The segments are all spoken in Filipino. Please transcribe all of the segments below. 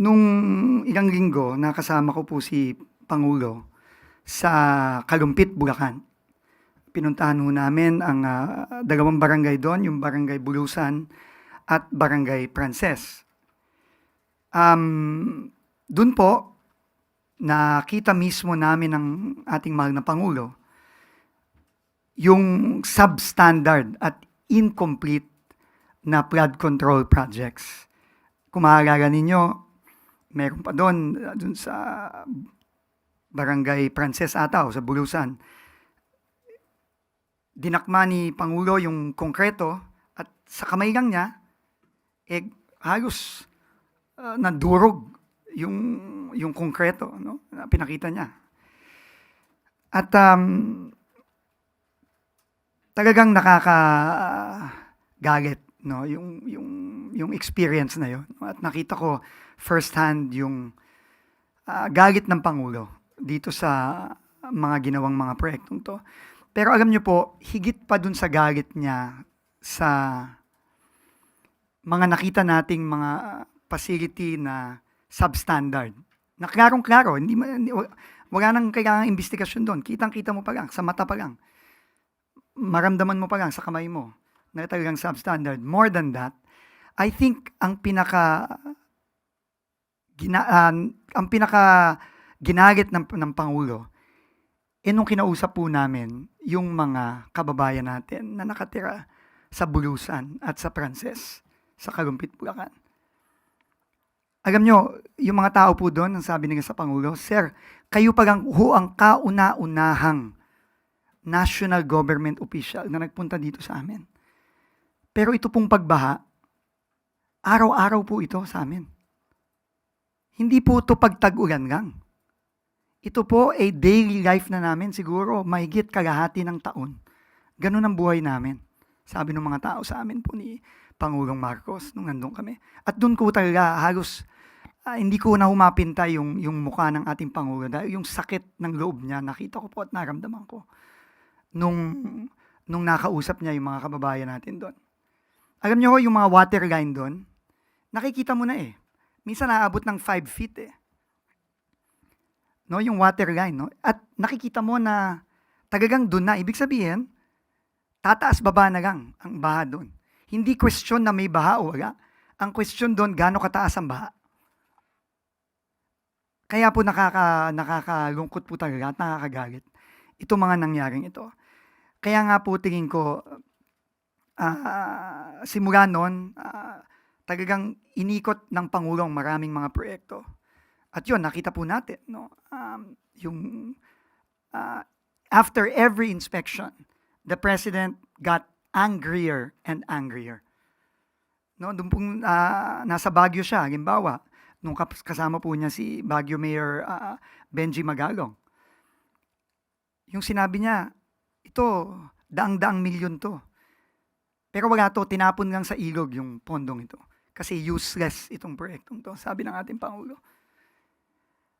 Nung ilang linggo, nakasama ko po si Pangulo sa Kalumpit, Bulacan. Pinuntahan ho namin ang ah, dalawang barangay doon, yung Barangay Bulusan at Barangay Prances. Um, doon po, nakita mismo namin ng ating mahal na Pangulo yung substandard at incomplete na flood control projects. Kung maalala ninyo, meron pa doon, uh, doon sa Barangay Prances ata o sa Bulusan. Dinakma ni Pangulo yung konkreto at sa kamay lang niya, eh, halos uh, nadurog yung, yung konkreto no? na pinakita niya. At um, talagang nakakagalit no yung yung yung experience na yon at nakita ko first hand yung ah, galit ng pangulo dito sa mga ginawang mga proyektong to. Pero alam niyo po higit pa dun sa galit niya sa mga nakita nating mga facility na substandard. Na klarong-klaro hindi, hindi wala nang kailangang investigasyon doon kitang-kita mo pa lang sa mata pa lang. Maramdaman mo pa lang sa kamay mo na talagang substandard. More than that, I think ang pinaka gina, ah, ang pinaka ginagit ng, ng Pangulo, eh nung kinausap po namin yung mga kababayan natin na nakatira sa Bulusan at sa Prances, sa Kalumpit, Bulacan. Alam nyo, yung mga tao po doon, ang sabi nila sa Pangulo, Sir, kayo pa lang ho ang kauna-unahang national government official na nagpunta dito sa amin. Pero ito pong pagbaha, araw-araw po ito sa amin. Hindi po ito pagtag-ulan lang. Ito po ay daily life na namin siguro mahigit kalahati ng taon. Ganun ang buhay namin. Sabi ng mga tao sa amin po ni Pangulong Marcos nung nandun kami. At doon ko talaga halos ah, hindi ko na humapinta yung, yung mukha ng ating Pangulo dahil yung sakit ng loob niya nakita ko po at naramdaman ko nung nung nakausap niya yung mga kababayan natin doon. Alam niyo ho, yung mga water line doon, nakikita mo na eh. Minsan naabot ng 5 feet eh. No, yung water line, no? At nakikita mo na talagang doon na. Ibig sabihin, tataas baba na lang ang baha doon. Hindi question na may baha o wala. Ang question doon, gaano kataas ang baha. Kaya po nakaka, nakakalungkot po talaga at nakakagalit ito mga nangyaring ito. Kaya nga po tingin ko, ah, simula noon, ah, talagang inikot ng Pangulong maraming mga proyekto. At yun, nakita po natin, no? Um, yung ah, after every inspection, the President got angrier and angrier. No, doon pong ah, nasa Baguio siya, halimbawa, nung kasama po niya si Baguio Mayor ah, Benji Magalong yung sinabi niya, ito, daang-daang milyon to. Pero wala to, tinapon lang sa ilog yung pondong ito. Kasi useless itong proyektong to, sabi ng ating Pangulo.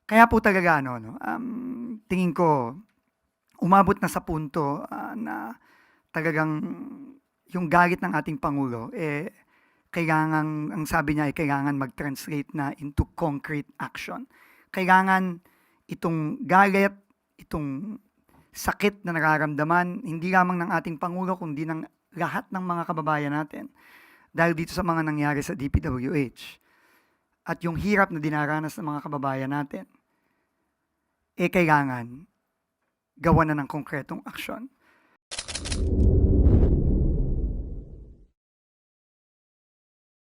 Kaya po talaga, ano, no, um, tingin ko, umabot na sa punto ah, na talagang yung galit ng ating Pangulo, eh, kailangan, ang sabi niya ay kailangan mag-translate na into concrete action. Kailangan itong galit, itong sakit na nararamdaman, hindi lamang ng ating Pangulo, kundi ng lahat ng mga kababayan natin. Dahil dito sa mga nangyari sa DPWH. At yung hirap na dinaranas ng mga kababayan natin, eh kailangan gawa na ng konkretong aksyon.